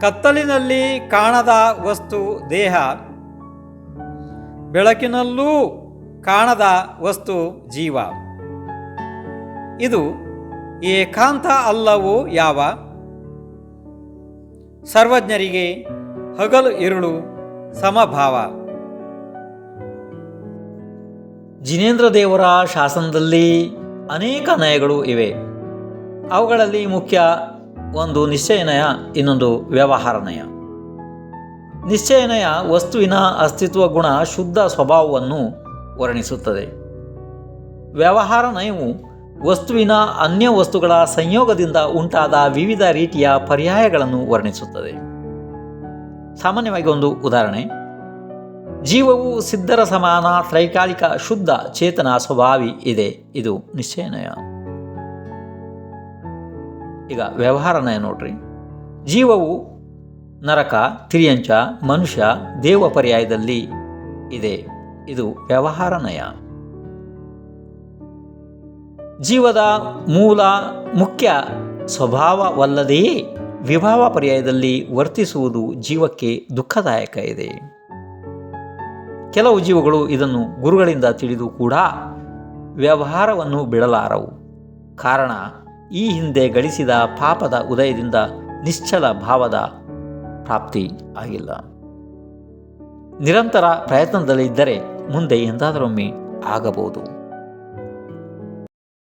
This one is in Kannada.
ಕತ್ತಲಿನಲ್ಲಿ ಕಾಣದ ವಸ್ತು ದೇಹ. ಬೆಳಕಿನಲ್ಲೂ ಕಾಣದ ವಸ್ತು ಜೀವ. ಇದು ಏಕಾಂತ ಅಲ್ಲವೋ ಯಾವ? ಸರ್ವಜ್ಞರಿಗೆ ಹಗಲು ಇರುಳು ಸಮಭಾವ. ಜಿನೇಂದ್ರ ದೇವರ ಶಾಸನದಲ್ಲಿ ಅನೇಕ ನಯಗಳು ಇವೆ. ಅವುಗಳಲ್ಲಿ ಮುಖ್ಯ ಒಂದು ನಿಶ್ಚಯನಯ, ಇನ್ನೊಂದು ವ್ಯವಹಾರನಯ. ನಿಶ್ಚಯನಯ ನಿಶ್ಚಯ ವಸ್ತುವಿನ ಅಸ್ತಿತ್ವ ಗುಣ ಶುದ್ಧ ಸ್ವಭಾವವನ್ನು ವರ್ಣಿಸುತ್ತದೆ. ವ್ಯವಹಾರ ನಯವು ವಸ್ತುವಿನ ಅನ್ಯ ವಸ್ತುಗಳ ಸಂಯೋಗದಿಂದ ಉಂಟಾದ ವಿವಿಧ ರೀತಿಯ ಪರ್ಯಾಯಗಳನ್ನು ವರ್ಣಿಸುತ್ತದೆ. ಸಾಮಾನ್ಯವಾಗಿ ಒಂದು ಉದಾಹರಣೆ. ಜೀವವು ಸಿದ್ಧರ ಸಮಾನ ತ್ರೈಕಾಲಿಕ ಶುದ್ಧ ಚೇತನ ಸ್ವಭಾವಿ ಇದೆ. ಇದು ನಿಶ್ಚಯನಯ. ಈಗ ವ್ಯವಹಾರ ನಯ ನೋಡ್ರಿ. ಜೀವವು ನರಕ, ತಿರಿಯಂಚ, ಮನುಷ್ಯ, ದೇವ ಪರ್ಯಾಯದಲ್ಲಿ ಇದೆ. ಇದು ವ್ಯವಹಾರ ನಯ. ಜೀವದ ಮೂಲ ಮುಖ್ಯ ಸ್ವಭಾವವಲ್ಲದೆಯೇ ವಿಭಾವ ಪರ್ಯಾಯದಲ್ಲಿ ವರ್ತಿಸುವುದು ಜೀವಕ್ಕೆ ದುಃಖದಾಯಕ ಇದೆ. ಕೆಲವು ಜೀವಗಳು ಇದನ್ನು ಗುರುಗಳಿಂದ ತಿಳಿದು ಕೂಡ ವ್ಯವಹಾರವನ್ನು ಬಿಡಲಾರವು. ಕಾರಣ ಈ ಹಿಂದೆ ಗಳಿಸಿದ ಪಾಪದ ಉದಯದಿಂದ ನಿಶ್ಚಲ ಭಾವದ ಪ್ರಾಪ್ತಿ ಆಗಿಲ್ಲ. ನಿರಂತರ ಪ್ರಯತ್ನದಲ್ಲಿದ್ದರೆ ಮುಂದೆ ಎಂದಾದರೊಮ್ಮೆ ಆಗಬಹುದು.